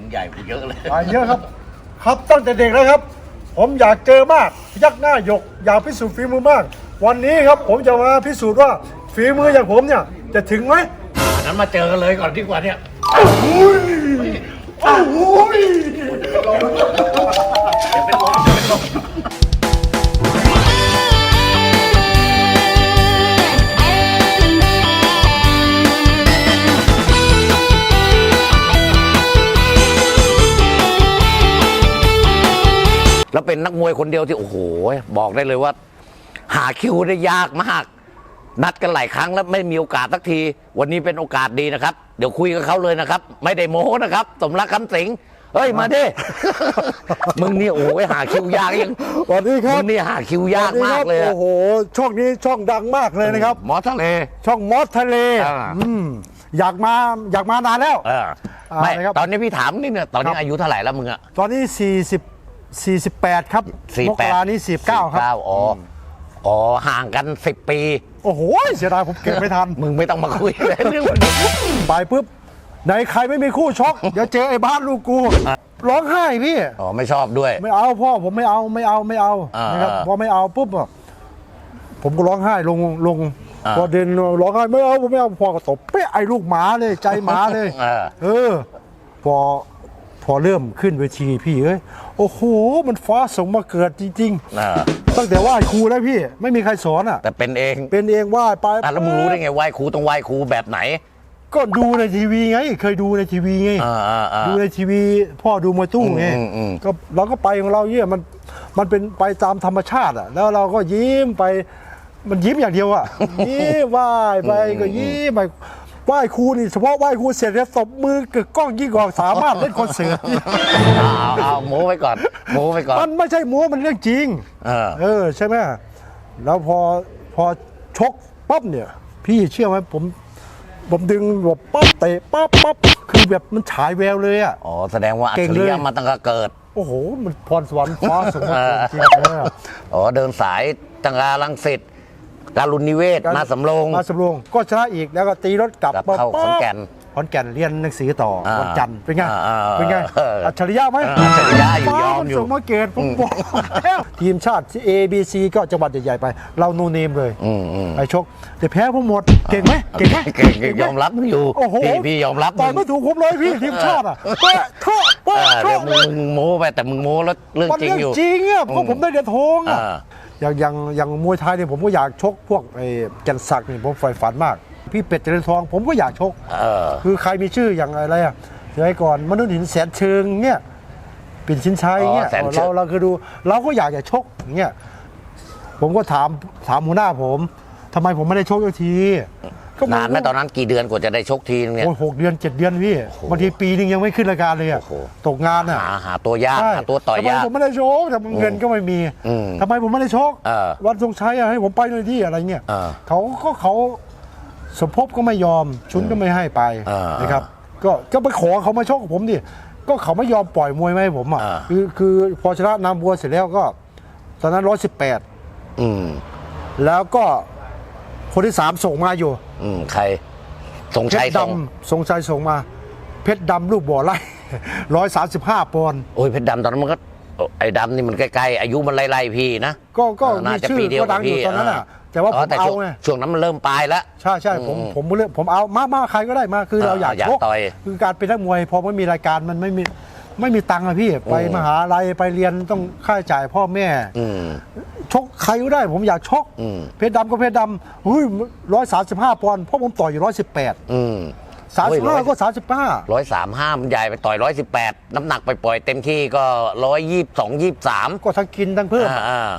มึงใหญ่กูเยอะเลยมาเยอะครับ ครับตั้งแต่เด็กแล้วครับ ผมอยากเจอมากพยักหน้าหยก อยากพิสูจน์ฝีมือมาก วันนี้ครับผมจะมาพิสูจน์ว่าฝีมืออย่างผมเนี่ย จะถึงไหม อันนั้นมาเจอกันเลยก่อนดีกว่าเนี่ยอุ้ยอ้าวอุ้ย เป็นนักมวยคนเดียวที่โอ้โหบอกได้เลยว่า หาคิวได้ยากมาก นัดกันหลายครั้งแล้วไม่มีโอกาสสักที วันนี้เป็นโอกาสดีนะครับ เดี๋ยวคุยกับเขาเลยนะครับ ไม่ได้โม้นะครับ สมรักคำสิงเฮ้ยมาดิ มึงนี่โอ้ยหาคิวยากยังสวัสดีคมึรับงนี่หาคิวยากมากเลยสวัสดีอะครับโอ้โห ช่องนี้ช่องดังมากเลยนะครับ หมอทะเล ช่องมอสทะเลอ่า อืมอยากมาอยากมานานแล้ว เอออ่าไม่นะครับตอนนี้พี่ถามนี่เนี่ยตอนนี้ครับ อายุเท่าไหร่แล้วมึงอะตอนนี้40 48 ครับสี่มแปกดรานี้ 49 ครับ อ๋อออ๋อ ห่างกันสิบปี โอ้โห เสียดายผมเก็บไม่ทัน มึงไม่ต้องมาคุยเลยเรื่องมันไปปุ๊บไหนใครไม่มีคู่ชก เดี๋ยวเจอไอ้บ้านลูกกู ร้องไห้พี่ อ๋อ ไม่ชอบด้วย ไม่เอาพ่อผมไม่เอาไม่เอาไม่เอาอ่านนะครับอ่าพอไม่เอาปุ๊บอะผมก็ร้องไห้ลงลงอ่าพอเดินร้องไห้ไม่เอาผมไม่เอาพ่อก็ตบเป๊ะไอ้ลูกหมาเลยใจหมาเลย เออ เออ พอ พอเริ่มขึ้นเวทีพี่เอ้ยโอ้โห มันฟ้าส่งมาเกิดจริงเออๆตั้งแต่ไหว้ครูแล้วพี่ไม่มีใครสอนอะ แต่เป็นเองเป็นเองไหว้ไปอะแล้วมึงรู้ได้ไงไหว้ครูต้องไหว้ครูแบบไหนก็ดูในทีวีไง เคยดูในทีวีไง อ่าอ่าอ่า ดูในทีวีพ่อดูมวยตู้ไงอืมอืม ก็เราก็ไปของเราเนี่ยมันมันเป็นไปตามธรรมชาติอะ แล้วเราก็ยิ้มไปมันยิ้มอย่างเดียวอะ ยิ้มไหว้ไปก็ยิ้มไป ไหว้ครูนี่เฉพาะไหว้ครูเสร็จแล้วตบมือกึกก้องยิ่งกว่าสามารถเล่นคอนเสิร์ตเอาเอาเอาโม้ไว้ก่อนโม้ไว้ก่อนมันไม่ใช่โม้มันเรื่องจริง เออ เออใช่ไหมแล้วพอพอชกปั๊บเนี่ย พี่เชื่อไหมผมผมดึงแบบปั๊บเตะปั๊บปั๊บคือแบบมันฉายแววเลยอะ อ๋อ แสดงว่าอัจเก่งฉเลยริยะมาตั้งแต่เกิด โอ้โห มันพรสวรรค์ฟ้าสูงเออจริงๆเอออ๋อ เดินสายตังกาลังสิต การุณนิเวศมาสำโรงมาสำโรงก็ชนะอีกแล้วก็ตีรถกลับกลับมาเข้าปั๊บขอนแก่น ขอนแก่นเรียนหนังสือต่ออ่าวันจันทร์เป็นไงอ่าอ่าเป็นไงเอออัอัจฉริยะไหมเอออัจฉริยะอยู่ฟ้ายอมมันอยู่ส่งมาเกตผมบอกแล้วทีมชาติ A B C ก็จังหวัดใหญ่ๆไป เราโนเนมเลยอืมอืม ไปชกแต่แพ้ผมหมดเก่งไหมเก่งไหมเก่งเก่งยอมรับอยู่โอ้โหพี่พี่ยอมรับต่อยมึไม่งถูกผมเลยพี่ทีมชาติอะเป๊ะเท่าเอเป๊ะอเดี๋เท่ายวมึงมึงโม้ไปแต่มึงโม้แล้วเรื่องมันจริงเรื่องอยู่ จริงอะเพราะผมได้เหรียญทองอะ อ่า อย่างอย่างอย่างมวยไทยเนี่ยผมก็อยากชกพวกไอ้แก่นศักดิ์นี่ผมใฝ่ฝันมาก พี่เป็ดเจริญทอง ผมก็อยากชก เออ คือใครมีชื่ออย่างอะไรอะสมัยก่อนมนุษย์หินแสนเชิงเนี่ยปิ่นชินชัยเนี่ยอ๋อแสนเชิเรางเราคือดู เราก็อยากจะชกอย่างเงี้ยผมก็ถามถามหัวหน้าผมทำไมผมไม่ได้ชกสักที ก็นานไหมตอนนั้นกี่เดือนกว่าจะได้ชกทีนึงเนี่ย โอ้ยหกเดือนเจ็ดเดือนพี่บางทีปีนึงยังไม่ขึ้นรายการเลยอะโอ้โห ตกงานอะหาหาตัวยากใช่หาตัวต่อยทำไมยากผมไม่ได้ชกแต่เงินก็ไม่มีอืมทำไมผมไม่ได้ชกเออวันทรงชัยอะให้ผมไปหน่อยที่อะไรเงี้ยเออเขาก็เขาสมภพก็ไม่ยอมชุนก็ไม่ให้ไปเออนะครับ ก็ก็ไปขอเขามาชกกับผมดิก็เขาไม่ยอมปล่อยมวยมาให้ผมอะเออ คือคือพอชนะนามบัวเสร็จแล้วก็ ตอนนั้นร้อยสิบแปด อืม แล้วก็ คนที่สามส่งมาอยู่อืมใครสงเพชัยชรส่งดำทรงชัยส่งมา เพชรดำลูกบ่อไร่ ร้อยสามสิบห้าปอนด์โอ้ยเพชรดำตอนนั้นมันก็ไอ้ดำนี่มันใกล้ๆอายุมันไล่ๆพี่นะก็ก็เออน่ามีจะชื่อปีเดียวก็ดังอยู่กับพี่ตอนนั้นอะเออแต่ว่าผมแต่เอาช่วงไง ช่วงนั้นมันเริ่มปลายแล้ว ใช่ใช่ผมอืมผมเลือกผมเอามามาใครก็ได้มาคือเราเอออยากอยากชกต่อยคือการเป็นนักมวยพอไม่มีรายการมันไม่มีไม่มีตังค์อะพี่ ไปอืม มหาลัยไปเรียนต้องค่าใช้จ่ายพ่อแม่ อืม ชกใครก็ได้ ผมอยากชกอืมเพชรดำก็เพชรดำหุ้ยร้อยสามสิบห้าปอนด์เพราะผมต่อยอยู่ร้อยสิบแปดอืมสามสิบห้าก็สามสิบห้าร้อยสามห้ามันใหญ่ไปต่อยร้อยสิบแปดน้ำหนักไปปล่อยเต็มที่ก็ร้อยยี่สิบสองยี่สิบสามก็ทั้งกินทั้งเพิ่มอ่า